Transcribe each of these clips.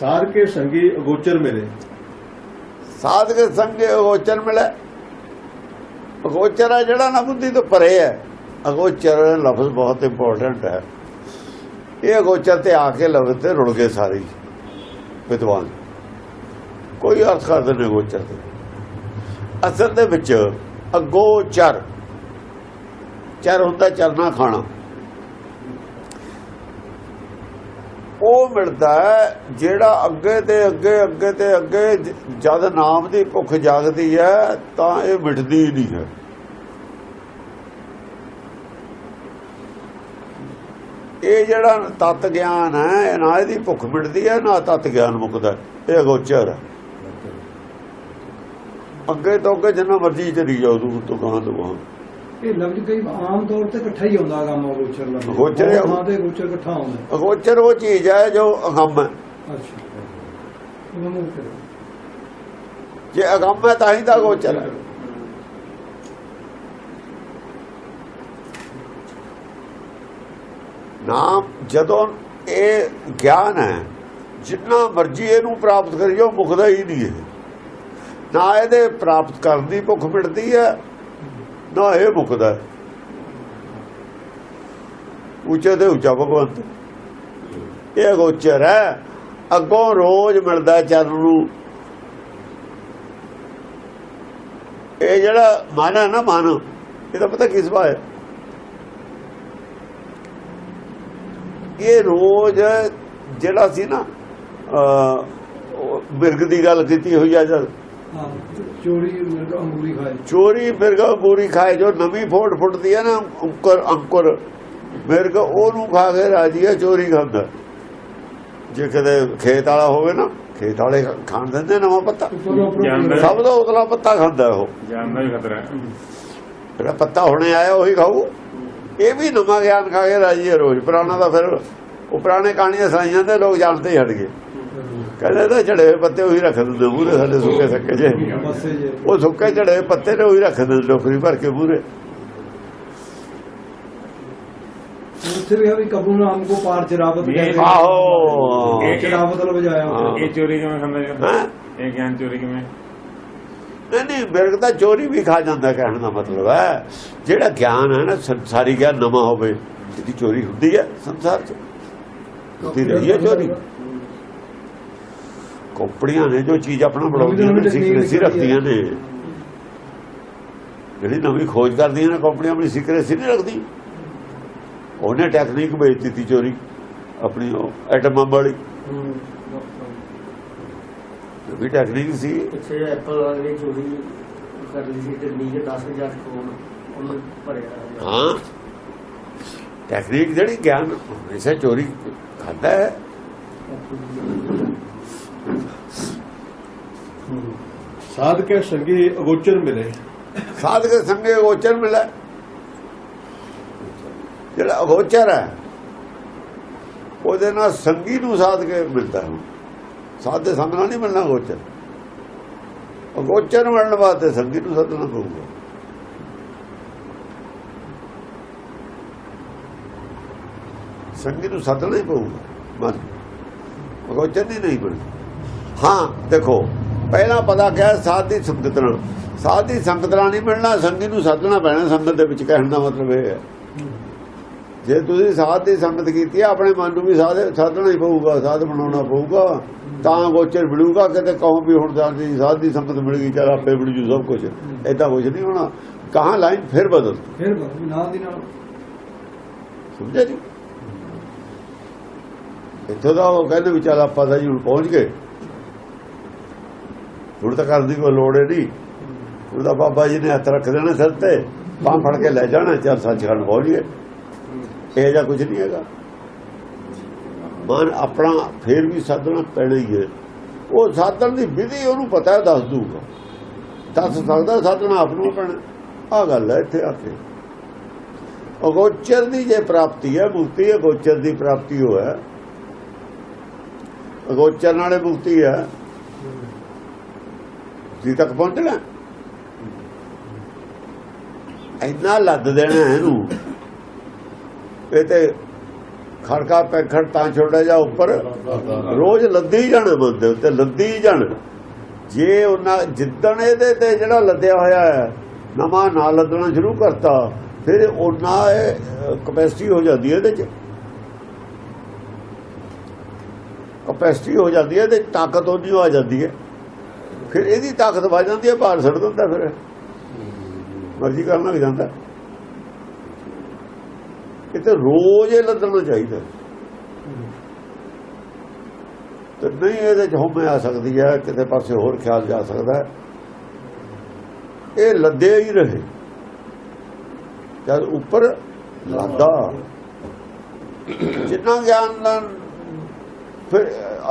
ਸਾਧ ਕੇ ਸੰਗੀ ਅਗੋਚਰ ਮਿਲੇ। ਸਾਧ ਕੇ ਸੰਗੇ ਅਗੋਚਰ ਮਿਲੇ। ਅਗੋਚਰ ਹੈ ਜਿਹੜਾ ਨਾ ਬੁੱਧੀ ਤੋਂ ਪਰੇ ਹੈ। ਅਗੋਚਰ ਲਫ਼ਜ਼ ਬਹੁਤ ਇੰਪੋਰਟੈਂਟ ਹੈ। ਇਹ ਅਗੋਚਰ ਤੇ ਆ ਕੇ ਲਫ਼ਜ਼ ਤੇ ਰੁੜ ਗਏ ਸਾਰੇ ਵਿਦਵਾਨ। ਕੋਈ ਅਰਥ ਕਰਦੇ ਨੇ ਅਗੋਚਰ ਤੇ। ਅਸਲ ਦੇ ਵਿੱਚ ਅਗੋਚਰ। ਚਰ ਹੁੰਦਾ ਚਰਨਾ ਖਾਣਾ। ਉਹ ਮਿਲਦਾ ਜਿਹੜਾ ਅੱਗੇ ਤੇ ਅੱਗੇ ਅੱਗੇ ਤੇ ਅੱਗੇ ਜਦ ਨਾਮ ਦੀ ਭੁੱਖ ਜਾਗਦੀ ਹੈ, ਤਾਂ ਇਹ ਮਿਟਦੀ ਹੀ ਨਹੀਂ ਹੈ। ਇਹ ਜਿਹੜਾ ਤਤ ਗਿਆਨ ਹੈ ਨਾ ਇਹਦੀ ਭੁੱਖ ਮਿਟਦੀ ਹੈ, ਨਾ ਤਤ ਗਿਆਨ ਮੁਕਦਾ। ਇਹ ਅਗੋਚਰ ਹੈ। ਅੱਗੇ ਤੋਂ ਅੱਗੇ ਜਿੰਨਾ ਮਰਜ਼ੀ ਚਲੀ ਜਾਓ, ਦੂਰ ਤੋਂ ਗਾਂ ਤੋਂ ਗਾਂ ਇਹ ਲਫ਼ਜ਼ ਕਈ ਆਮ ਤੌਰ ਤੇ ਇਕੱਠਾ ਹੀ ਆਉਂਦਾ ਗਾ ਮਾ ਗੋਚਰ ਲਫ਼ਜ਼। ਗੋਚਰ ਹੈ। ਹਾਂ ਤੇ ਗੋਚਰ ਇਕੱਠਾ ਆਉਂਦਾ ਅਗੋਚਰ ਉਹ ਚੀਜ਼ ਹੈ ਜੋ ਅਗੰਮ ਹੈ। ਅੱਛਾ। ਜੇ ਅਗੰਮ ਹੈ ਤਾਂ ਹੀ ਤਾਂ ਅਗੋਚਰ ਹੈ। ਨਾਮ ਜਦੋਂ ਇਹ ਗਿਆਨ ਹੈ ਜਿੰਨਾ ਮਰਜ਼ੀ ਇਹਨੂੰ ਪ੍ਰਾਪਤ ਕਰੀਓ ਮੁਕਦਾ ਹੀ ਨਹੀਂ ਹੈ ਨਾ ਇਹਦੇ ਪ੍ਰਾਪਤ ਕਰਨ ਦੀ ਭੁੱਖ ਮਿਟਦੀ ਹੈ ਨਾ ਇਹ ਮੁਕਦਾ। ਉੱਚੇ ਤੇ ਉੱਚਾ ਭਗਵੰਤ ਇਹ ਅਗੋਚਰ ਹੈ ਅੱਗੋਂ ਰੋਜ਼ ਮਿਲਦਾ ਚਰਨ ਨੂੰ ਇਹ ਜਿਹੜਾ ਮਨ ਹੈ ਨਾ ਮਨ ਇਹਦਾ ਪਤਾ ਕਿਸ ਬਾ ਹੈ ਇਹ ਰੋਜ਼ ਜਿਹੜਾ ਸੀ ਨਾ ਬਿਰਗ ਦੀ ਗੱਲ ਕੀਤੀ ਹੋਈ ਆ ਜਦ ਚੋਰੀ ਮਿਰਗ ਅੰਗੂਰੀ ਖਾਏ ਚੋਰੀ ਜੋ ਨਵੀਂ ਫੋੜ ਫੁੱਟਦੀ ਹੈ ਨਾ ਅੰਕੁਰ ਅੰਕੁਰ। ਬਿਰਗ ਉਹਨੂੰ ਖਾ ਕੇ ਰਾਜੀ ਹੈ ਚੋਰੀ ਖਾਂਦਾ ਜੇ ਕਦੇ ਖੇਤ ਵਾਲਾ ਹੋਵੇ ਨਾ ਖੇਤ ਵਾਲੇ ਖਾਣ ਦਿੰਦੇ ਨਵਾਂ ਪੱਤਾ। ਸਭ ਤੋਂ ਉਤਲਾ ਪੱਤਾ ਖਾਂਦਾ ਉਹ। ਜਾਨ ਦਾ ਵੀ ਖਤਰਾ ਹੈ। ਜਿਹੜਾ ਪੱਤਾ ਹੁਣੇ ਆਇਆ ਉਹੀ ਖਾਊ। ਇਹ ਵੀ ਨਵਾਂ ਗਿਆਨ ਖਾ ਕੇ ਰਾਜੀ ਹੈ ਰੋਜ਼। ਪੁਰਾਣਾ ਤਾਂ ਫਿਰ ਉਹ ਪੁਰਾਣੇ ਕਹਾਣੀਆਂ ਸੁਣਾਈਆਂ ਤੇ ਲੋਕ ਜਾਣਦੇ ਹੀ ਹਟ ਗਏ। ਕਹਿੰਦੇ ਤਾਂ ਝੜੇ ਪੱਤੇ ਉਹੀ ਰੱਖ ਦਿੰਦੇ ਮੂਰੇ ਸਾਡੇ ਸੁੱਕੇ ਸੱਕੇ ਜੇ ਉਹ ਸੁੱਕੇ ਝੜੇ ਪੱਤੇ ਨੇ ਉਹੀ ਰੱਖ ਦਿੰਦੇ ਟੋਕਰੀ ਭਰ ਕੇ ਮੂਰੇ ਉੱਥੇ ਵੀ ਆ ਵੀ ਕਬੂ ਨਾਮ ਕੋ ਪਾਰ ਚਰਾਵਤ ਇਹ- ਕਹਿੰਦੇ ਆਹੋ। ਇਹ- ਚਰਾਵਤ ਲੋ ਵਜਾਇਆ। ਇਹ ਚੋਰੀ ਕਿਵੇਂ ਹੈਂ? ਇਹ ਗਿਆਨ ਚੋਰੀ ਕਿਵੇਂ? ਨਹੀਂ ਨਹੀਂ ਬਿਰਗ ਤਾਂ ਚੋਰੀ ਵੀ ਖਾ ਜਾਂਦਾ ਕਹਿਣ ਦਾ ਮਤਲਬ ਹੈ। ਜਿਹੜਾ ਗਿਆਨ ਹੈ ਨਾ ਸੰਸਾਰੀ ਗਿਆਨ ਨਵਾਂ ਹੋਵੇ ਇਹਦੀ ਚੋਰੀ ਹੁੰਦੀ ਹੈ ਸੰਸਾਰ 'ਚ। ਹੁੰਦੀ ਰਹੀ ਹੈ ਚੋਰੀ। ਕੰਪਨੀਆਂ ਨੇ ਜੋ ਚੀਜ਼ ਆਪਣਾ ਬਣਾਉਂਦੀਆਂ ਨੇ ਸੀਕ੍ਰੇਸੀ ਰੱਖਦੀਆਂ ਨੇ ਜਿਹੜੀ ਨਵੀਂ ਖੋਜ ਕਰਦੀਆਂ ਨੇ ਕੰਪਨੀਆਂ ਆਪਣੀ ਸੀਕ੍ਰੇਸੀ ਨਹੀਂ ਰੱਖਦੀ। ਉਹਨੇ ਟੈਕਨੀਕ ਵੇਚ ਦਿੱਤੀ ਚੋਰੀ ਆਪਣੀ ਐਟਮ ਬੰਬ ਵਾਲੀ। ਵੀ ਟੈਕਨੀਕ ਸੀ। ਪਿੱਛੇ ਐਪਲ ਵਾਲੇ ਚੋਰੀ ਕਰ ਲਈ ਸੀ ਤੇ ਨੀਚੇ 10000 ਕਰੋੜ ਉਹਨੂੰ ਭਰਿਆ ਹਾਂ। ਟੈਕਨੀਕ ਜਿਹੜੀ ਗਿਆਨ ਹਮੇਸ਼ਾ ਚੋਰੀ ਖਾਂਦਾ ਹੈ। ਸਾਧਕੇ ਕੇ ਅਗੋਚਰ ਮਿਲੇ। ਸਾਧ ਸੰਗੇ ਅਗੋਚਰ ਮਿਲੇ। ਜਿਹੜਾ ਅਗੋਚਰ ਹੈ, ਉਹਦੇ ਨਾਲ ਸੰਗੀ ਨੂੰ ਸਾਧ ਕੇ ਮਿਲਦਾ ਹੈ। ਸਾਧ ਸੰਗ ਨਾਲ ਨਹੀਂ ਮਿਲਣਾ ਅਗੋਚਰ। ਅਗੋਚਰ ਮਿਲਣ ਵਾਸਤੇ ਸੰਗੀ ਨੂੰ ਸਾਧਣਾ ਪਊਗਾ। ਸੰਗੀ ਨੂੰ ਸਾਧਣਾ ਹੀ ਪਊਗਾ। ਬਸ। ਅਗੋਚਰ ਨਹੀਂ ਨਹੀਂ ਮਿਲਦਾ ਹਾਂ, ਦੇਖੋ। ਪਹਿਲਾਂ ਪਤਾ ਕਿਹਾ ਸਾਧ ਦੀ ਸੰਗਤ ਨਾਲ। ਸਾਧ ਦੀ ਸੰਗਤ ਨਾਲ ਨਹੀਂ ਮਿਲਣਾ ਸੰਗੀ ਨੂੰ ਸਾਧਣਾ ਪੈਣਾ ਸੰਗਤ ਦੇ ਵਿੱਚ ਕਹਿਣ ਦਾ ਮਤਲਬ ਇਹ ਹੈ। ਜੇ ਤੁਸੀਂ ਸਾਧ ਦੀ ਸੰਗਤ ਕੀਤੀ ਹੈ ਆਪਣੇ ਮਨ ਨੂੰ ਵੀ ਸਾਧ ਸਾਧਣਾ ਹੀ ਪਊਗਾ ਸਾਧ ਬਣਾਉਣਾ ਪਊਗਾ ਤਾਂ ਗੋਚਰ ਮਿਲੂਗਾ ਕਿਤੇ ਕਹੋ ਵੀ ਹੁਣ ਸਾਡੀ ਸਾਧ ਦੀ ਸੰਗਤ ਮਿਲ ਗਈ ਚੱਲ ਆਪੇ ਮਿਲ ਜੂ ਸਭ ਕੁਝ ਐਦਾਂ ਕੁਝ ਨਹੀਂ ਹੋਣਾ। ਕਹਾਂ ਲਾਈਨ ਫਿਰ ਬਦਲ। ਫਿਰ ਬਸ ਨਾਲ ਦੀ ਨਾਲ। ਸਮਝਿਆ ਜੀ? ਇੱਥੋਂ ਦਾ ਉਹ ਕਹਿੰਦੇ ਵੀ ਚੱਲ ਆਪਾਂ ਤਾਂ ਜੀ ਹੁਣ ਪਹੁੰਚ ਗਏ। ਹੁਣ ਤਾਂ ਕਰਨ ਦੀ ਕੋਈ ਲੋੜ ਹੀ ਨਹੀਂ। ਹੁਣ ਤਾਂ ਬਾਬਾ ਜੀ ਨੇ ਹੱਥ ਰੱਖ ਦੇਣਾ ਸਿਰ ਤੇ, ਬਾਂਹ ਫੜ ਕੇ ਲੈ ਜਾਣਾ, ਚੱਲ ਸੱਚਖੰਡ ਪਹੁੰਚ ਇਹ ਜਾਂ ਕੁਝ ਨਹੀਂ ਹੈਗਾ। ਮਨ ਆਪਣਾ ਫੇਰ ਵੀ ਸਾਧਣਾ ਪੈਣਾ ਹੀ ਹੈ। ਉਹ ਸਾਧਨ ਦੀ ਵਿਧੀ ਉਹਨੂੰ ਪਤਾ ਹੈ, ਦੱਸ ਦੂਗਾ ਦੱਸ ਸਕਦਾ ਸਾਧਨਾ ਆਪ ਨੂੰ ਪੈਣਾ। ਆ ਗੱਲ ਹੈ ਇੱਥੇ ਆ ਕੇ। ਅਗੋਚਰ ਦੀ ਜੇ ਪ੍ਰਾਪਤੀ ਹੈ, ਮੁਕਤੀ ਅਗੋਚਰ ਦੀ ਪ੍ਰਾਪਤੀ ਹੋਇਆ ਅਗੋਚਰ ਨਾਲੇ ਮੁਕਤੀ ਹੈ। ਜੀ ਤੱਕ ਪਹੁੰਚਣਾ। ਇੰਨਾ ਲੱਦ ਦੇਣਾ ਇਹਨੂੰ। ਇਹ ਤੇ ਖੜਕਾ ਪੈਖੜ ਤਾਂ ਛੋੜਾ ਜਾ ਉੱਪਰ। ਰੋਜ਼ ਲੱਦੀ ਜਾਣਾ ਬੰਦੇ ਉੱਤੇ, ਲੱਦੀ ਜਾਣ। ਜੇ ਉਹਨਾਂ ਜਿੱਦਣ ਇਹਦੇ ਤੇ ਜਿਹੜਾ ਲੱਦਿਆ ਹੋਇਆ ਹੈ, ਨਵਾਂ ਨਾਲ ਲੱਦਣਾ ਸ਼ੁਰੂ ਕਰਤਾ, ਫਿਰ ਉਹਨਾਂ ਕਪੈਸਿਟੀ ਹੋ ਜਾਂਦੀ ਹੈ ਇਹਦੇ ਚ। ਕਪੈਸਿਟੀ ਹੋ ਜਾਂਦੀ ਹੈ ਤੇ ਤਾਕਤ ਉਹਦੀ ਆ ਜਾਂਦੀ ਹੈ। ਫਿਰ ਇਹਦੀ ਤਾਕਤ ਵੱਧ ਜਾਂਦੀ ਹੈ ਬਾਹਰ ਛੱਡ ਦਿੰਦਾ ਫਿਰ। ਮਰਜ਼ੀ ਕਰਨ ਲੱਗ ਜਾਂਦਾ। ਇਹ ਤੇ ਰੋਜ਼ ਇਹ ਲੱਦਣਾ ਚਾਹੀਦਾ। ਤੇ ਨਹੀਂ ਇਹਦੇ ਚ ਹੋਮੇ ਆ ਸਕਦੀ ਹੈ, ਕਿਤੇ ਪਾਸੇ ਹੋਰ ਖਿਆਲ ਜਾ ਸਕਦਾ ਇਹ ਲੱਦੇ ਹੀ ਰਹੇ। ਜਦ ਉੱਪਰ ਲਾਦਾ। ਜਿੰਨਾ ਗਿਆਨ ਦਾ ਫਿਰ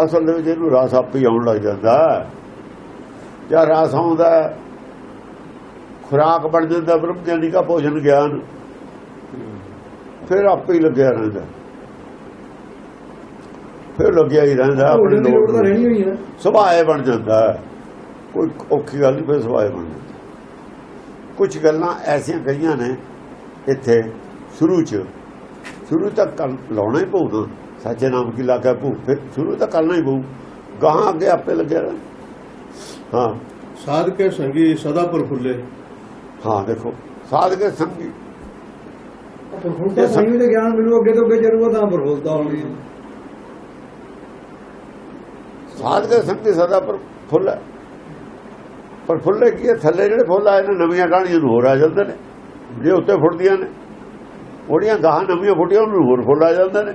ਅਸਲ ਦੇ ਵਿੱਚ ਇਹਨੂੰ ਰਸ ਆਪੇ ਹੀ ਆਉਣ ਲੱਗ ਜਾਂਦਾ। ਜਾਂ ਰਸ ਆਉਂਦਾ ਖੁਰਾਕ ਬਣ ਜਾਂਦਾ ਬ੍ਰਹਮ ਗਿਆਨੀ ਦਾ ਭੋਜਨ ਗਿਆਨ। ਫਿਰ ਆਪੇ ਹੀ ਲੱਗਿਆ ਰਹਿੰਦਾ। ਫਿਰ ਲੱਗਿਆ ਹੀ ਰਹਿੰਦਾ ਆਪਣੀ ਲੋੜ ਤਾਂ ਰਹਿਣੀ ਹੋਈ ਹੈ। ਸੁਭਾਏ ਬਣ ਜਾਂਦਾ। ਕੋਈ ਔਖੀ ਗੱਲ ਨਹੀਂ ਫਿਰ ਸੁਭਾਏ ਬਣ ਜਾਂਦਾ। ਕੁਝ ਗੱਲਾਂ ਐਸੀਆਂ ਕਹੀਆਂ ਨੇ ਇੱਥੇ ਸ਼ੁਰੂ ਚ। ਸ਼ੁਰੂ ਤੱਕ ਲਾਉਣਾ ਹੀ ਪਊ ਨਾ ਸੱਚੇ ਨਾਮ ਕੀ ਲਾਗਾ ਪਊ ਫਿਰ ਸ਼ੁਰੂ ਤਾਂ ਕਰਨਾ ਹੀ ਪਊ। ਗਾਹਾਂ ਅੱਗੇ ਆਪੇ ਲੱਗਿਆ ਰਹਿਣਾ ਹਾਂ। ਸਾਧ ਕੇ ਸੰਗੀ ਸਦਾ ਪ੍ਰਫੁੱਲੇ ਹਾਂ ਦੇਖੋ ਸਾਧ ਕੇ ਸੰਗੀ ਪ੍ਰਫੁੱਲਤਾ ਸੰਗੀ ਦੇ ਗਿਆਨ ਮਿਲੂ ਅੱਗੇ ਤੋਂ ਅੱਗੇ ਜਰੂਰ ਤਾਂ ਪ੍ਰਫੁੱਲਤਾ ਹੋਣੀ ਸਾਧ ਕੇ ਸੰਗੀ ਸਦਾ ਪਰ। ਪਰ ਫੁੱਲੇ ਕੀ ਹੈ? ਥੱਲੇ ਜਿਹੜੇ ਫੁੱਲ ਆਏ ਨੇ ਨਵੀਆਂ ਟਾਹਣੀਆਂ ਨੂੰ ਹੋਰ ਆ ਜਾਂਦੇ ਨੇ। ਜੇ ਉੱਤੇ ਫੁੱਟਦੀਆਂ ਨੇ ਉਹਦੀਆਂ ਗਾਹਾਂ ਨਵੀਆਂ ਫੁੱਟੀਆਂ ਉਹਨੂੰ ਹੋਰ ਫੁੱਲ ਆ ਜਾਂਦੇ ਨੇ।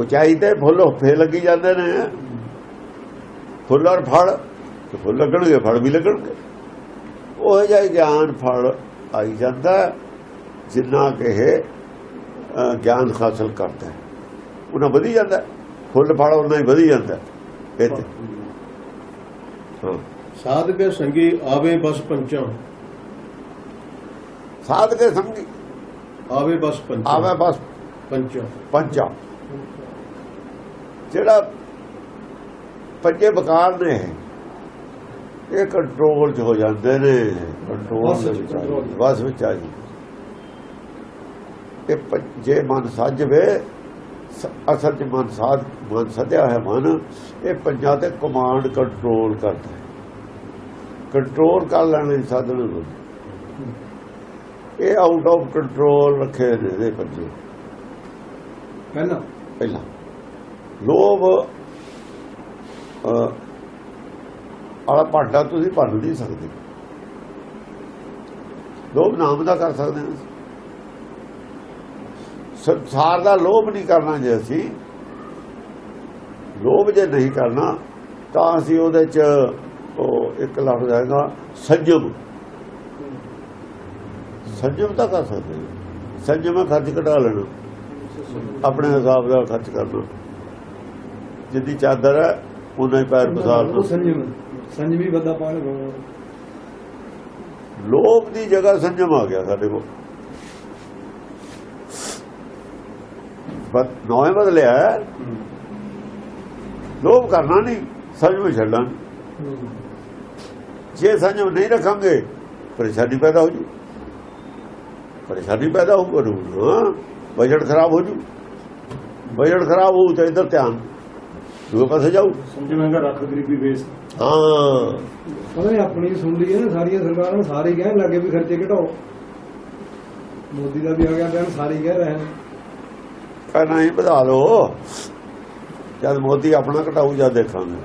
ਉਚਾਈ ਤੇ ਫੁੱਲ ਫੇ ਲੱਗੀ ਜਾਂਦੇ ਨੇ। ਫੁੱਲ ਔਰ ਫਲ ਤੇ ਫੁੱਲ ਲੱਗਣਗੇ ਫਲ ਵੀ ਲੱਗਣਗੇ। ਉਹ ਜਿਹਾ ਹੀ ਗਿਆਨ ਫਲ ਆਈ ਜਾਂਦਾ ਜਿੰਨਾ ਕਿ ਇਹ ਅ, ਗਿਆਨ ਹਾਸਲ ਕਰਦਾ ਉਹਨਾਂ ਵਧੀ ਜਾਂਦਾ। ਫੁੱਲ ਫਲ ਉਹਨਾਂ ਹੀ ਵਧੀ ਜਾਂਦਾ ਹੈ। ਇਹ ਤੇ। ਹਾਂ। ਸਾਧ ਕੇ ਸੰਗੀ ਆਵੇ ਬਸ ਪੰਚਾਂ ਸਾਧ ਕੇ ਸੰਗੀ। ਆਵੇ ਬਸ ਪੰਚਾਂ ਆਵੇ ਬਸ ਪੰਚਾਂ ਪੰਜਾ ਜਿਹੜਾ ਪੰਜੇ ਬਕਾਰ ਨੇ। ਇਹ ਕੰਟਰੋਲ 'ਚ ਹੋ ਜਾਂਦੇ ਨੇ। ਕੰਟਰੋਲ ਬਸ ਦੇ ਵਿੱਚ, ਆ ਵਿੱਚ ਜੀ। ਇਹ ਜੇ ਮਨ ਸੱਜਵੇ ਅਸਲ 'ਚ ਮਨ ਸਾਧ ਮਨ ਸੱਜਿਆ ਹੈ ਮਨ ਇਹ ਪੰਜਾਂ ਤੇ ਕਮਾਂਡ ਕੰਟਰੋਲ ਕਰਦਾ ਕੰਟਰੋਲ ਕਰ ਲੈਣੇ ਸਾਧਨ ਨੂੰ। ਇਹ ਆਊਟ ਆਫ ਕੰਟਰੋਲ ਰੱਖੇ ਨੇ ਇਹਦੇ ਪੰਜੇ। ਪਹਿਲਾਂ? ਪਹਿਲਾਂ। ਲੋਭ ਆਲਾ ਭਾਂਡਾ ਤੁਸੀਂ ਭੰਨ ਨਹੀਂ ਸਕਦੇ। ਲੋਭ ਨਾਮ ਦਾ ਕਰ ਸਕਦੇ ਹਾਂ ਸੰਸਾਰ ਦਾ ਲੋਭ ਨਹੀਂ ਕਰਨਾ ਜੇ ਅਸੀਂ, ਲੋਭ ਜੇ ਨਹੀਂ ਕਰਨਾ, ਤਾਂ ਅਸੀਂ ਉਹਦੇ ਚ ਉਹ ਇੱਕ ਲਫ਼ਜ਼ ਹੈਗਾ, ਸੰਜਮ। ਸੰਜਮ ਤਾਂ ਕਰ ਸਕਦੇ ਹਾਂ। ਸੰਜਮ ਖਰਚ ਘਟਾ ਲੈਣਾ, ਆਪਣੇ ਹਿਸਾਬ ਦਾ ਖਰਚ ਕਰਨਾ। ਜਿੱਦੀ ਚਾਦਰ ਹੈ ਉਹਨਾਂ ਹੀ ਪੈਰ ਉਹ ਪਸਾਰਨਾ ਸੰਜਮ ਸੰਜਮੀ ਬੰਦਾ ਪਾਣ ਲੋਭ ਦੀ ਜਗ੍ਹਾ ਸੰਜਮ ਆ ਗਿਆ ਸਾਡੇ ਕੋਲ। ਬਸ ਨੌਵੇਂ ਬਦਲਿਆ। ਲੋਭ ਕਰਨਾ ਨਹੀਂ ਸੰਜਮ ਛੱਡਣਾ। ਜੇ ਸੰਜਮ ਨਹੀਂ ਰੱਖਾਂਗੇ ਪਰੇਸ਼ਾਨੀ ਪੈਦਾ ਹੋ ਜੂ। ਪਰੇਸ਼ਾਨੀ ਪੈਦਾ ਹੋ ਕਰੂ ਬਜਟ ਖਰਾਬ ਹੋ ਜੂ। ਬਜਟ ਖਰਾਬ ਹੋਊ ਤਾਂ ਇਧਰ ਧਿਆਨ। ਦੂਏ ਪਾਸੇ ਜਾਊ ਸਮਝਵਾਂਗਾ ਰੱਖ ਗਰੀਬੀ ਵੇਸ ਹਾਂ। ਪਤਾ ਨਹੀਂ ਆਪਣੀ ਸੁਣ ਲਈ ਹੈ ਨਾ ਸਾਰੀਆਂ ਸਰਕਾਰਾਂ ਸਾਰੇ ਕਹਿਣ ਲੱਗੇ ਵੀ ਖਰਚੇ ਘਟਾਓ। ਮੋਦੀ ਦਾ ਵੀ ਆ ਗਿਆ ਬਿਆਨ ਸਾਰੇ ਕਹਿ ਰਹੇ ਨੇ। ਕਹਿਣਾ ਹੀ ਵਧਾ ਲਓ। ਜਦ ਮੋਦੀ ਆਪਣਾ ਘਟਾਊ ਜਦ ਦੇਖਾਂਗੇ।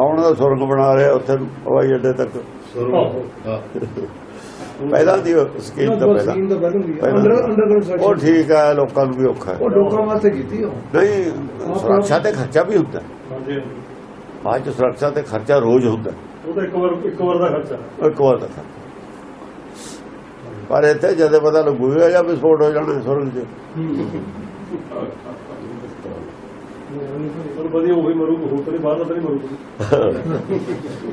ਆਉਣ ਦਾ ਸੁਰਗ ਬਣਾ ਰਿਹਾ ਉੱਥੇ ਹਵਾਈ ਅੱਡੇ ਤੱਕ। ਹਾਂ। ਪਹਿਲਾਂ ਦੀ ਸਕੀਮ ਤਾਂ ਪਹਿਲਾਂ ਸਕੀਮ ਤਾਂ ਪਹਿਲਾਂ ਦੀ ਪਹਿਲਾਂ। ਅੰਡਰ ਅੰਡਰ ਉਹ ਠੀਕ ਹੈ ਲੋਕਾਂ ਨੂੰ ਵੀ ਔਖਾ ਹੈ। ਉਹ ਲੋਕਾਂ ਵਾਸਤੇ ਕੀਤੀ ਉਹ ਨਹੀਂ ਸੁਰੱਖਿਆ ਤੇ ਖਰਚਾ ਵੀ ਹੁੰਦਾ। ਹੈ। ਹਾਂਜੀ। ਬਾਅਦ ਚ ਸੁਰੱਖਿਆ ਤੇ ਖਰਚਾ ਰੋਜ਼ ਹੁੰਦਾ। ਹੈ। ਉਹ ਤਾਂ ਇੱਕ ਵਾਰ ਇੱਕ ਵਾਰ ਦਾ ਖਰਚਾ। ਇੱਕ ਵਾਰ ਦਾ ਖਰਚਾ। ਪਰ ਇੱਥੇ ਜਦੋਂ ਪਤਾ ਲੱਗੂਗਾ ਜਾਂ ਵਿਸਫੋਟ ਹੋ ਜਾਣਾ ਸੁਰਗ 'ਚ। ਹੋ ਕਰੇ ਬਾਹਰ ਦਾ ਤਾਂ ਨਹੀਂ ਮਰੂ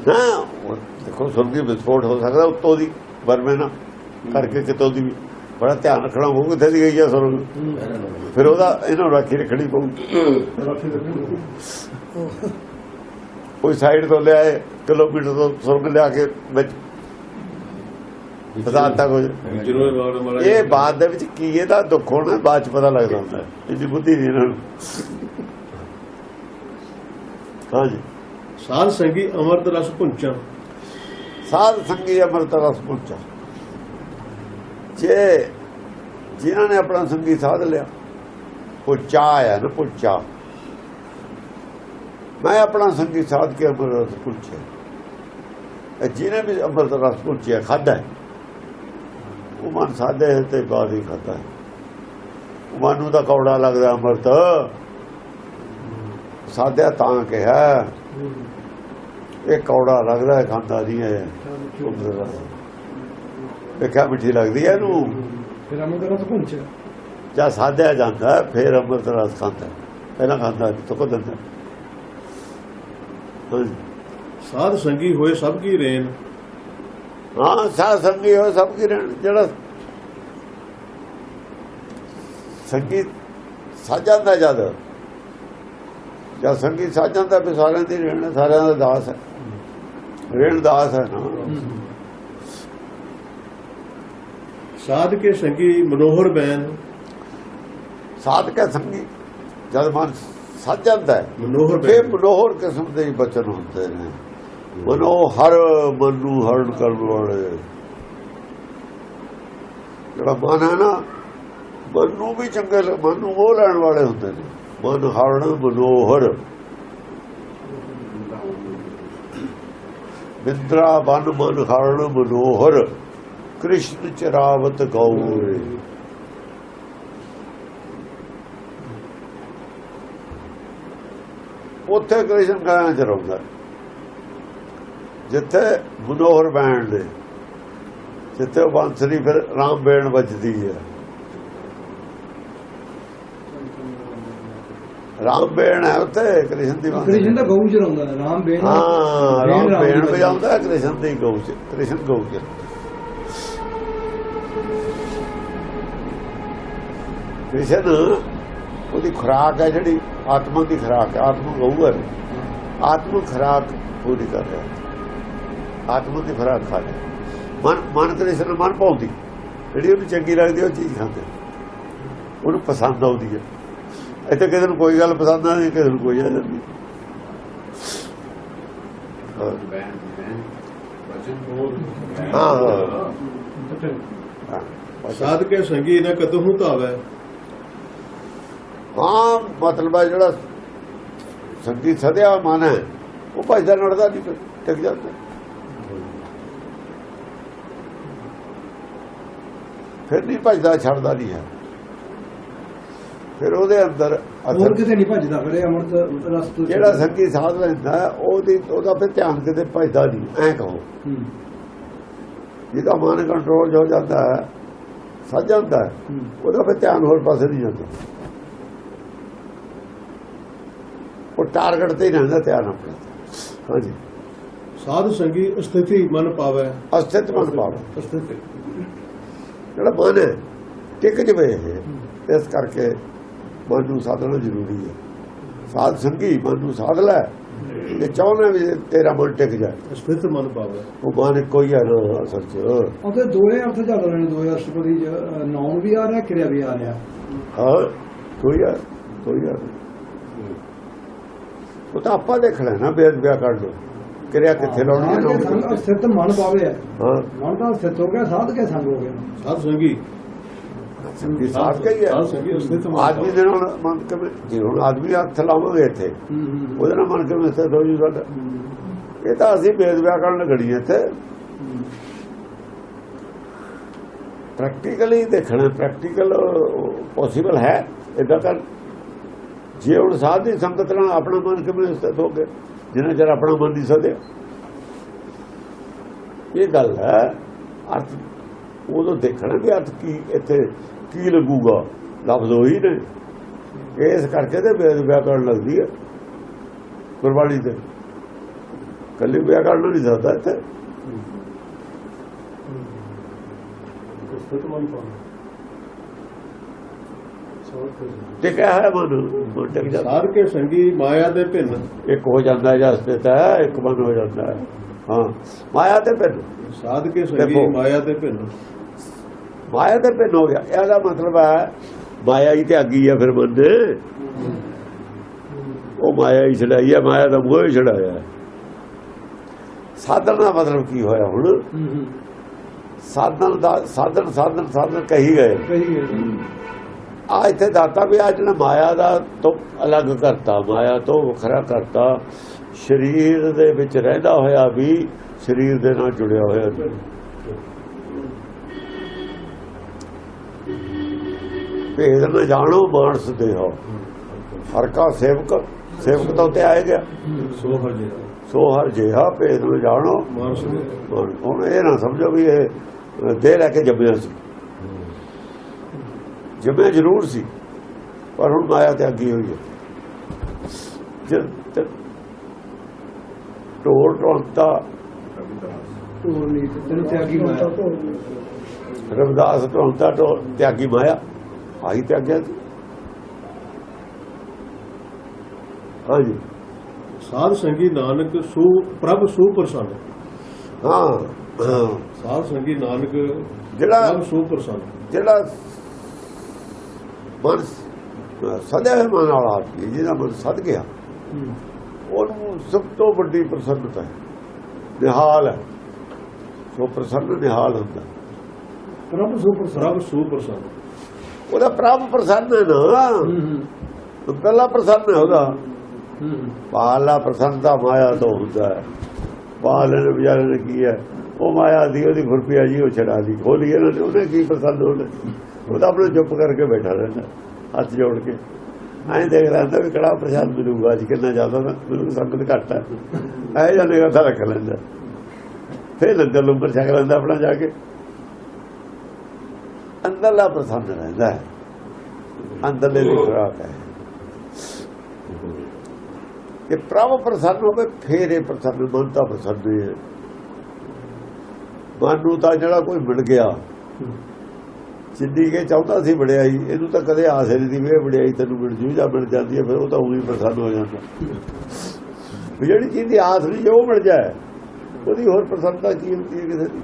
ਹਾਂ ਉਹ ਦੇਖੋ ਸੁਰਗ ਦੀ ਵਿਸਫੋਟ ਹੋ ਸਕਦਾ ਉੱਤੋਂ ਦੀ। ਵਰਮੇ ਨਾ ਕਰਕੇ ਕਿਤੋਂ ਦੀ ਬੜਾ ਧਿਆਨ ਰੱਖਣਾ ਹੋਊ, ਕਿੱਥੇ ਦੀ ਗਈ ਆ ਸੁਰਗ ਫਿਰ ਉਹਦਾ ਇਹਨਾਂ ਨੂੰ ਰਾਖੀ ਰੱਖਣੀ ਪਊ। ਕੋਈ ਸਾਈਡ ਤੋਂ ਲਿਆਏ, ਕਿਲੋਮੀਟਰ ਤੋਂ ਸੁਰਗ ਲਿਆ ਕੇ ਵਿੱਚ ਬਸਾਤਾ ਕੁਝ। ਇਹ ਵਾਰ ਬਾਤ ਦੇ ਵਿੱਚ ਕੀ ਇਹਦਾ ਦੁੱਖ ਹੋਣਾ, ਬਾਅਦ ਚ ਪਤਾ ਲੱਗਦਾ ਹੁੰਦਾ। ਹੈ। ਇਹਦੀ ਬੁੱਧੀ ਨਹੀਂ ਇਹਨਾਂ ਨੂੰ। ਹਾਂਜੀ। ਸਾਧ ਸੰਗੀ ਅਮਰਤ ਰਸ ਪੁੰਚਾ ਸਾਧ ਸੰਗੀ ਅਮਰਤ ਰਸ ਪੁੱਛਾ। ਜੇ ਜਿਨ੍ਹਾਂ ਨੇ ਆਪਣਾ ਸੰਗੀ ਸਾਧ ਲਿਆ ਪੁੱਛਾ ਆਇਆ ਨਾ ਪੁੱਛਾ ਮੈਂ ਆਪਣਾ ਸੰਗੀ ਸਾਧ ਕੇ ਅਮਰ ਰਸ ਪੁੱਛਿਆ। ਜਿਹਨੇ ਵੀ ਅਮਰਤ ਰਸ ਪੁੱਛਿਆ ਖਾਦਾ ਉਹ ਮਨ ਸਾਧੇ ਤੇ ਬਾਅਦ ਹੀ ਖਾਦਾ ਮਨ ਨੂੰ ਤਾਂ ਕੌੜਾ ਲੱਗਦਾ ਅਮਰਤ। ਸਾਧਿਆ ਤਾਂ ਕਿਹਾ। ਇਹ ਕੌੜਾ ਲੱਗਦਾ ਹੈ, ਖਾਂਦਾ ਨਹੀਂ ਹੈ ਅੰਮ੍ਰਿਤ ਵੇਖਿਆ ਮਿੱਠੀ ਲੱਗਦੀ ਹੈ ਇਹਨੂੰ? ਫਿਰ ਅਮਰ ਦਾ ਰਸ ਪੁੰਚ ਜਾਂ ਸਾਧਿਆ ਜਾਂਦਾ ਫਿਰ ਅੰਮ੍ਰਿਤ ਰਸ ਖਾਂਦਾ। ਪਹਿਲਾਂ ਖਾਂਦਾ ਨਹੀਂ ਤਾਂ ਕੋ ਦਿੰਦਾ। ਸਾਧ ਸੰਗੀ ਹੋਏ ਸਭ ਕੀ ਰੇਨ। ਹਾਂ ਸਾਧ ਸੰਗੀ ਹੋ ਸਭ ਕੀ ਰਹਿਣ ਜਿਹੜਾ ਸੰਗੀਤ ਸਾਜਦਾ ਜਦ। ਜਦ ਸੰਗੀਤ ਸਾਜਦਾ ਫਿਰ ਸਾਰਿਆਂ ਦੀ ਰਹਿਣ ਹੈ, ਸਾਰਿਆਂ ਦਾ ਦਾਸ ਹੈ। ਰਹਿਣ ਦਾਸ ਹੈ ਨਾ। ਸਾਧ ਕੇ ਸੰਗੀ ਮਨੋਹਰ ਬੈਨ। ਸਾਧਕਾ ਸੰਗੀ ਜਦ ਮਨ ਸੱਜ ਜਾਂਦਾ ਹੈ ਮਨੋਹਰ ਬੈਨ। ਮਨੋਹਰ ਕਿਸਮ ਦੇ ਬਚਨ ਹੁੰਦੇ ਨੇ। ਮਨੋਹਰ ਮਨ ਨੂੰ ਹਰਨ ਕਰਨ ਵਾਲੇ। ਜਿਹੜਾ ਮਨ ਹੈ ਨਾ ਮਨ ਨੂੰ ਵੀ ਚੰਗੇ ਮਨ ਨੂੰ ਉਹ ਲੈਣ ਵਾਲੇ ਹੁੰਦੇ ਨੇ। ਮਨ ਹਰਣ ਮਨੋਹਰ। ਵਿਦਰਾ ਬਨ ਮਨ ਹਰਣ ਮਨੋਹਰ। ਕ੍ਰਿਸ਼ਨ ਚਰਾਵਤ ਗੌਰੇ। ਉੱਥੇ ਕ੍ਰਿਸ਼ਨ ਗਾਇਆ ਚਰਾਉਂਦਾ ਜਿੱਥੇ ਮਨੋਹਰ ਬੈਣ ਦੇ, ਜਿੱਥੇ ਉਹ ਬਾਂਸਰੀ ਫਿਰ ਰਾਮ ਬੈਣ ਵੱਜਦੀ ਹੈ ਰਾਮ ਬੈਣ ਹੈ ਉੱਥੇ ਕ੍ਰਿਸ਼ਨ ਦੀ ਬਾਂਸਰੀ ਕ੍ਰਿਸ਼ਨ ਦਾ ਗਊ ਚਰਾਉਂਦਾ ਰਾਮ ਬੇਨ ਹਾਂ ਰਾਮ ਬੈਣ ਵਜਾਉਂਦਾ ਕ੍ਰਿਸ਼ਨ ਦੀ ਗਊ ਚ ਕ੍ਰਿਸ਼ਨ ਗਊ ਚ। ਕ੍ਰਿਸ਼ਨ ਉਹਦੀ ਖੁਰਾਕ ਹੈ ਜਿਹੜੀ ਆਤਮਾ ਦੀ ਖੁਰਾਕ ਹੈ ਆਤਮਾ ਗਊ ਹੈ। ਆਤਮਿਕ ਖੁਰਾਕ ਪੂਰੀ ਕਰ ਰਿਹਾ ਆਤਮਾ ਦੀ ਖੁਰਾਕ ਖਾ ਰਿਹਾ ਮਨ ਮਨ ਕ੍ਰਿਸ਼ਨ ਮਨ ਪਾਉਂਦੀ ਜਿਹੜੀ ਉਹਨੂੰ ਚੰਗੀ ਲੱਗਦੀ ਉਹ ਚੀਜ਼ ਖਾਂਦੇ ਉਹਨੂੰ ਪਸੰਦ ਆਉਂਦੀ ਹੈ। ਇੱਥੇ ਕਿਸੇ ਨੂੰ ਕੋਈ ਗੱਲ ਪਸੰਦ ਆ ਨਹੀਂ ਕਿਸੇ ਨੂੰ ਕੋਈ ਆ ਜਾਂਦੀ। ਹਾਂ ਹਾਂ ਹਾਂ। ਹਾਂ। ਸਾਧ ਕੇ ਸੰਗੀ ਨਾ ਕਦਹੂ ਧਾਵੈ? ਹਾਂ ਮਤਲਬ ਜਿਹੜਾ ਸੰਗੀ ਸਦਿਆ ਮਨ ਹੈ ਉਹ ਭਜਦਾ ਨੜਦਾ ਨਹੀਂ ਟਿਕ ਜਾਂਦਾ। ਫਿਰ ਨਹੀਂ ਭਜਦਾ ਛੱਡਦਾ ਨਹੀਂ ਹੈ। ਫਿਰ ਉਹਦੇ ਅੰਦਰ ਹੋਰ ਕਿਤੇ ਨਹੀਂ ਭੱਜਦਾ ਫਿਰ ਇਹ ਅਮਰਤ ਰਸ ਤੋਂ ਜਿਹੜਾ ਸੰਗੀ ਸਾਧ ਲੈਂਦਾ ਉਹਦੀ ਉਹਦਾ ਫਿਰ ਧਿਆਨ ਕਿਤੇ ਭਜਦਾ ਨਹੀਂ ਐਂ ਕਹੋ। ਜਿਹਦਾ ਮਨ ਕੰਟਰੋਲ ਹੋ ਜਾਂਦਾ ਹੈ ਸੱਜ ਜਾਂਦਾ। ਉਹਦਾ ਫਿਰ ਧਿਆਨ ਹੋਰ ਪਾਸੇ ਨਹੀਂ ਜਾਂਦਾ। ਉਹ ਟਾਰਗੇਟ ਤੇ ਹੀ ਰਹਿੰਦਾ ਧਿਆਨ ਆਪਣਾ। ਹਾਂਜੀ। ਸਾਧ ਸੰਗੀ ਸਥਿਤੀ ਮਨ ਪਾਵੈ। ਅਸਥਿਤ ਮਨ ਸਥਿਤੀ ਜਿਹੜਾ ਮਨ ਹੈ ਟਿਕ ਜਵੇ ਇਸ ਕਰਕੇ ਮਨ ਨੂੰ ਸਾਧਣਾ ਜ਼ਰੂਰੀ ਹੈ। ਸਾਧ ਸੰਗੀ ਮਨ ਨੂੰ ਸਾਧ ਲੈ ਇਹ ਚਾਹੁੰਦਾ ਵੀ ਤੇਰਾ ਮਨ ਟਿਕ ਜਾਏ। ਸਥਿਤ ਮਨ ਪਾਵੈ। ਉਹ ਮਨ ਇੱਕੋ ਹੀ ਹੈ ਨਾ ਅਸਲ ਚ। ਉਹਦੇ ਦੋਏ ਅਰਥ ਚੱਲ ਰਹੇ ਨੇ ਦੋਏ ਅਸ਼ਟਪਦੀ ਨਾਉਨ ਵੀ ਆ ਰਿਹਾ ਕਿਰਿਆ ਵੀ ਆ ਰਿਹਾ। ਹਾਂ ਕੋਈ ਹੈ ਕੋਈ ਹੈ ਉਹ ਤਾਂ ਆਪਾਂ ਦੇਖ ਲੈਣਾ ਬੇਦ ਵਿਆਹ ਕਰ ਲੋ ਕਿਰਿਆ ਕਿੱਥੇ ਲਾਉਣੀ ਹੈ ਸਥਿਤ ਮਨ ਪਾਵੇ। ਹੈ। ਮਨ ਤਾਂ ਸਥਿਤ ਹੋ ਗਿਆ ਸਾਧ ਕੇ ਸੰਗ ਹੋ ਗਿਆ। ਸਾਧ ਸੰਗੀ। ਇਹ ਸਾਫ਼ ਕਹੀ ਹੈ। ਆਦਮੀ ਦੇ ਨਾਲ ਮਨ ਕਿਵੇਂ ਜੇ ਹੁਣ ਆਦਮੀ ਹੱਥ ਲਾਵਾਂਗੇ ਇੱਥੇ। ਉਹਦੇ ਨਾਲ ਮਨ ਕਿਵੇਂ ਸਥਿਤ ਹੋ ਜੂ ਸਾਡਾ ਇਹ ਤਾਂ ਅਸੀਂ ਬੇਦ ਵਿਆਹ ਕਰਨ ਲੱਗਣੀ ਇੱਥੇ। ਪ੍ਰੈਕਟੀਕਲੀ ਦੇਖਣਾ ਪ੍ਰੈਕਟੀਕਲ ਪੋਸੀਬਲ ਹੈ ਇਦਾਂ ਕਰ ਜੇ ਹੁਣ ਸਾਧ ਦੀ ਸੰਗਤ ਨਾਲ ਆਪਣਾ ਮਨ ਕਿਵੇਂ ਸਥਿਤ ਹੋ ਗਿਆ ਜਿੰਨਾ ਚਿਰ ਆਪਣਾ ਮਨ ਨਹੀਂ ਸਦਿਆ। ਇਹ ਗੱਲ ਹੈ ਅਰਥ ਉਦੋਂ ਦੇਖਣਾ ਵੀ ਅਰਥ ਕੀ ਇੱਥੇ ਕੀ ਲੱਗੂਗਾ? ਲਫ਼ਜ਼ ਉਹੀ ਨੇ। ਇਸ ਕਰਕੇ ਤੇ ਕਰਨ ਲੱਗਦੀ ਹੈ। ਗੁਰਬਾਣੀ ਤੇ। ਕੱਲੀ ਵਿਆਹ ਕਰਨ ਨਹੀਂ ਸਕਦਾ ਇੱਥੇ। ਟਿਕਿਆ ਹੈ ਮਨ ਟਿਕ ਜਾਂਦਾ ਸਾਧ ਕੇ ਸੰਗੀ ਮਾਇਆ ਦੇ ਭਿੰਨ। ਇੱਕ ਹੋ ਜਾਂਦਾ ਹੈ ਜਾਂ ਸਥਿਤ ਹੈ ਇੱਕ ਮਨ ਹੋ ਜਾਂਦਾ ਹੈ। ਹਾਂ ਮਾਇਆ ਤੇ ਭਿੰਨ। ਸਾਧ ਕੇ ਸੰਗੀ। ਮਾਇਆ ਤੇ ਭਿੰਨ। ਮਾਇਆ ਤੇ ਭਿੰਨ ਹੋ ਗਿਆ। ਇਹਦਾ ਮਤਲਬ ਹੈ ਮਾਇਆ ਹੀ ਤਿਆਗੀ ਆ ਫਿਰ ਬੰਦੇ। ਉਹ ਮਾਇਆ ਹੀ ਛਡਾਈ ਹੈ ਮਾਇਆ ਦਾ ਮੋਹ ਹੀ ਹੈ। ਸਾਧਨ ਦਾ ਮਤਲਬ ਕੀ ਹੋਇਆ ਹੁਣ? ਸਾਧਨ ਦਾ ਸਾਧਨ ਸਾਧਨ ਸਾਧਨ ਕਹੀ ਗਏ। ਆ ਇੱਥੇ ਦਾਤਾ ਵੀ ਆ ਜਿਹੜਾ ਮਾਇਆ ਦਾ ਤੋਂ ਅਲੱਗ ਕਰਤਾ ਮਾਇਆ ਤੋਂ ਵੱਖਰਾ ਕਰਤਾ। ਸਰੀਰ ਦੇ ਵਿੱਚ ਰਹਿੰਦਾ ਹੋਇਆ ਵੀ ਸਰੀਰ ਦੇ ਨਾਲ ਜੁੜਿਆ ਹੋਇਆ। ਭੇਦ न ਜਾਣੋ ਮਾਨਸ ਦੇਹੋ ਹਰ ਕਾ ਸੇਵਕ ਸੇਵਕ ਤੋਂ ਤੇ ਆਏ ਗਿਆ। ਸੋ ਹਰ ਜਿਹਾ ਭੇਦ न ਜਾਣੋ। ਮਾਨਸ ਦੇ। ਹੁਣ ਇਹ ਨਾ ਸਮਝੋ ਵੀ ਇਹ ਦੇ ਲੈ ਕੇ ਜੰਮਿਆ ਸੀ। ਜੰਮਿਆ ਜ਼ਰੂਰ ਸੀ। ਪਰ ਹੁਣ ਮਾਇਆ ਤੇ ਅੱਗੀ ਹੋਈ ਹੈ। ਜਦ ਤੱਕ ਟੋਲ ਟੋਲਤਾ ਉਹ ਨਹੀਂ ਤੈਨੂੰ ਤਿਆਗੀ ਮਾਇਆ। ਰਵਿਦਾਸ ਟੋਲਤਾ ਟੋਲ ਤਿਆਗੀ ਮਾਇਆ। ਆਹੀ ਤਿਆਗਿਆ ਸੀ। ਹਾਂਜੀ ਸਾਧ ਸੰਗੀ ਨਾਨਕ ਸੂ ਪ੍ਰਭ ਸੂ ਪ੍ਰਸੰਨ ਹਾਂ। ਸਾਧ ਸੰਗੀ ਨਾਨਕ ਜਿਹੜਾ ਪ੍ਰਭ ਸੂ ਪ੍ਰਸੰਨ ਜਿਹੜਾ ਮਨ ਸਦਾ ਹੈ ਮਨ ਵਾਲਾ ਜਿਹਦਾ ਮਨ ਸਦ ਗਿਆ ਉਹਨੂੰ ਸਭ ਤੋਂ ਵੱਡੀ ਪ੍ਰਸੰਨਤਾ ਹੈ। ਨਿਹਾਲ ਹੈ। ਸੋ ਪ੍ਰਸੰਨ ਨਿਹਾਲ ਹੁੰਦਾ। ਪ੍ਰਭ ਸੁਪਰ ਪ੍ਰਭ ਸੂ ਪ੍ਰਸੰਨ ਉਹਦਾ ਪ੍ਰਭ ਪ੍ਰਸੰਨ ਹੈ। ਨਾ ਪਹਿਲਾ ਪ੍ਰਸੰਨ ਹੈ ਉਹਦਾ ਹੂੰ। ਪਾਲਾ ਪ੍ਰਸੰਨਤਾ ਮਾਇਆ ਤੋਂ ਹੁੰਦਾ ਹੈ। ਪਾਲਣ ਵਿਚਾਰੇ ਨੇ ਕੀ ਹੈ? ਉਹ ਮਾਇਆ ਦੀ ਉਹਦੀ ਖੁਰਪੀਆ ਜੀ ਉਹ ਛਡਾ ਲਈ ਖੋਲੀ ਇਹਨਾਂ ਨੇ ਉਹਨੇ ਕੀ ਪ੍ਰਸੰਨ ਹੋਣਾ ਉਹਦਾ ਆਪਣੇ ਚੁੱਪ ਕਰਕੇ ਬੈਠਾ ਰਹਿੰਦਾ ਹੱਥ ਜੋੜ ਕੇ। ਐਂ ਦੇਖ ਲੈਂਦਾ ਵੀ ਕਿਹੜਾ ਪ੍ਰਸ਼ਾਦ ਮਿਲੂਗਾ ਅੱਜ ਕਿੰਨਾ ਜ਼ਿਆਦਾ ਨਾ ਮੈਨੂੰ ਸੰਗਤ ਘੱਟ ਹੈ। ਐ ਜਾਨੇਗਾ ਤਾਂ ਰੱਖ ਲੈਂਦਾ। ਫੇਰ ਲੰਗਰ ਲੰਗਰ ਛਕ ਲੈਂਦਾ ਆਪਣਾ ਜਾ ਕੇ। ਅੰਦਰਲਾ ਪ੍ਰਸੰਨ ਰਹਿੰਦਾ ਹੈ। ਅੰਦਰਲੇ ਦੀ ਖੁਰਾਕ ਹੈ। ਕਿ ਪ੍ਰਭ ਪ੍ਰਸੰਨ ਹੋਵੇ, ਫੇਰ ਇਹ ਪ੍ਰਸੰਨ, ਮਨ ਤਾਂ ਪ੍ਰਸੰਨ ਹੈ ਮਨ ਨੂੰ ਤਾਂ ਜਿਹੜਾ ਕੋਈ ਮਿਲ ਗਿਆ, ਜਿੰਨੀ ਕੇ ਚਾਹੁੰਦਾ ਸੀ ਵਡਿਆਈ ਇਹਨੂੰ ਤਾਂ ਕਦੇ ਆਸ ਨਹੀਂ ਸੀ ਵੀ ਇਹ ਵਡਿਆਈ ਤੈਨੂੰ ਮਿਲ ਜੂ ਜਾਂ ਮਿਲ ਜਾਂਦੀ ਹੈ, ਫਿਰ ਉਹ ਤਾਂ ਉਹੀ ਪ੍ਰਸੰਨ ਹੋ ਜਾਂਦਾ। ਜਿਹੜੀ ਚੀਜ਼ ਦੀ ਆਸ ਨਹੀਂ, ਉਹ ਮਿਲ ਜਾਏ। ਉਹਦੀ ਹੋਰ ਪ੍ਰਸੰਨਤਾ ਕੀ ਹੁੰਦੀ ਹੈ ਕਿਸੇ ਦੀ?